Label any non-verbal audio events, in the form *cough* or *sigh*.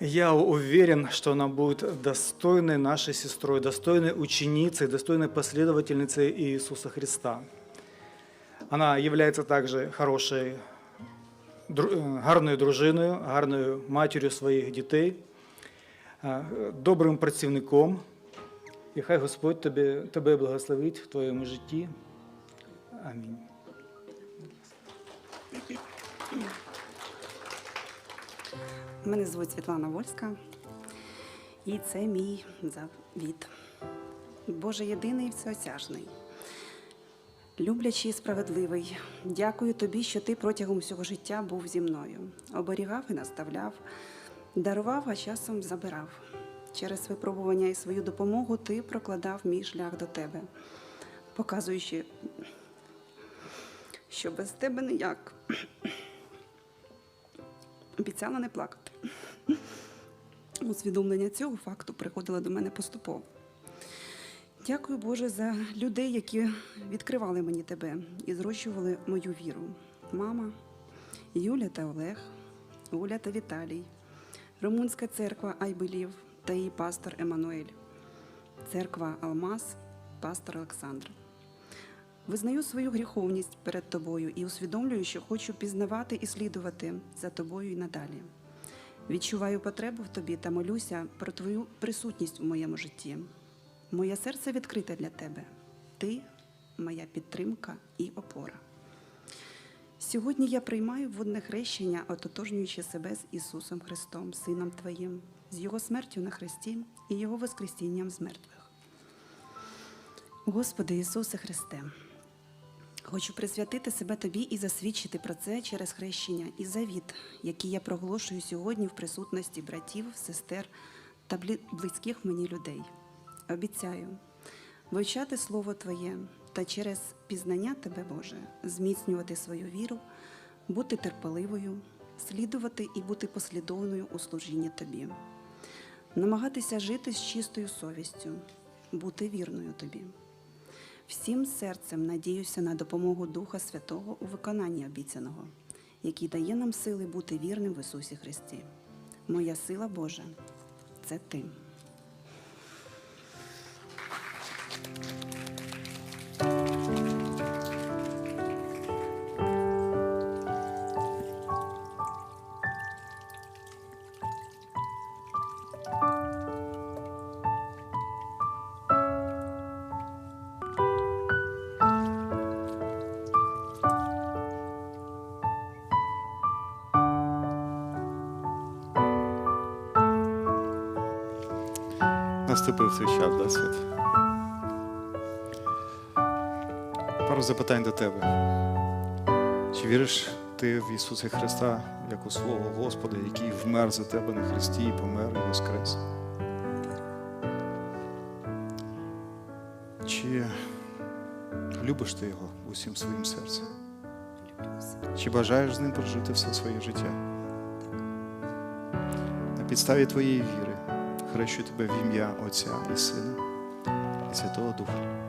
Я уверен, что она будет достойной нашей сестрой, достойной ученицей, достойной последовательницей Иисуса Христа. Она является также хорошей, е, гарною дружиною, гарною матір'ю своїх дітей, е, добрим працівником. І хай Господь тебе, тебе благословить в твоєму житті. Амінь. Мене звуть Світлана Вольська, і це мій завіт. Боже єдиний всеосяжний, люблячий і справедливий, дякую тобі, що ти протягом всього життя був зі мною, оберігав і наставляв, дарував, а часом забирав. Через випробування і свою допомогу ти прокладав мій шлях до тебе, показуючи, що без тебе ніяк. Обіцяла не плакати. *laughs* Усвідомлення цього факту приходило до мене поступово. Дякую Боже за людей, які відкривали мені тебе і зрощували мою віру. Мама, Юля та Олег, Оля та Віталій, Румунська церква Айбелів та її пастор Еммануель, церква Алмаз, пастор Олександр. Визнаю свою гріховність перед тобою і усвідомлюю, що хочу пізнавати і слідувати за тобою і надалі. Відчуваю потребу в тобі та молюся про твою присутність у моєму житті. Моє серце відкрите для тебе. Ти моя підтримка і опора. Сьогодні я приймаю водне хрещення, ототожнюючи себе з Ісусом Христом, Сином Твоїм, з Його смертю на Христі і Його Воскресінням з мертвих. Господи Ісусе Христе, Хочу присвятити себе тобі і засвідчити про це через хрещення і завіт, який я проголошую сьогодні в присутності братів, сестер та близьких мені людей. Обіцяю вивчати Слово Твоє та через пізнання Тебе, Боже, зміцнювати свою віру, бути терпеливою, слідувати і бути послідовною у служінні Тобі, намагатися жити з чистою совістю, бути вірною Тобі. Всім серцем надіюся на допомогу Духа Святого у виконанні обіцяного, який дає нам сили бути вірним в Ісусі Христі. Моя сила Божа це ти. Наступив твій час, да, світ. Пару запитань до тебе. Чи віриш ти в Ісуса Христа як у свого Господа, який вмер за тебе на Христі і помер і воскрес? Чи любиш ти його усім своїм серцем? Чи бажаєш з ним прожити все своє життя? На підставі твоєї віри хрещу тебе в ім'я Отця і Сина і Святого Духа.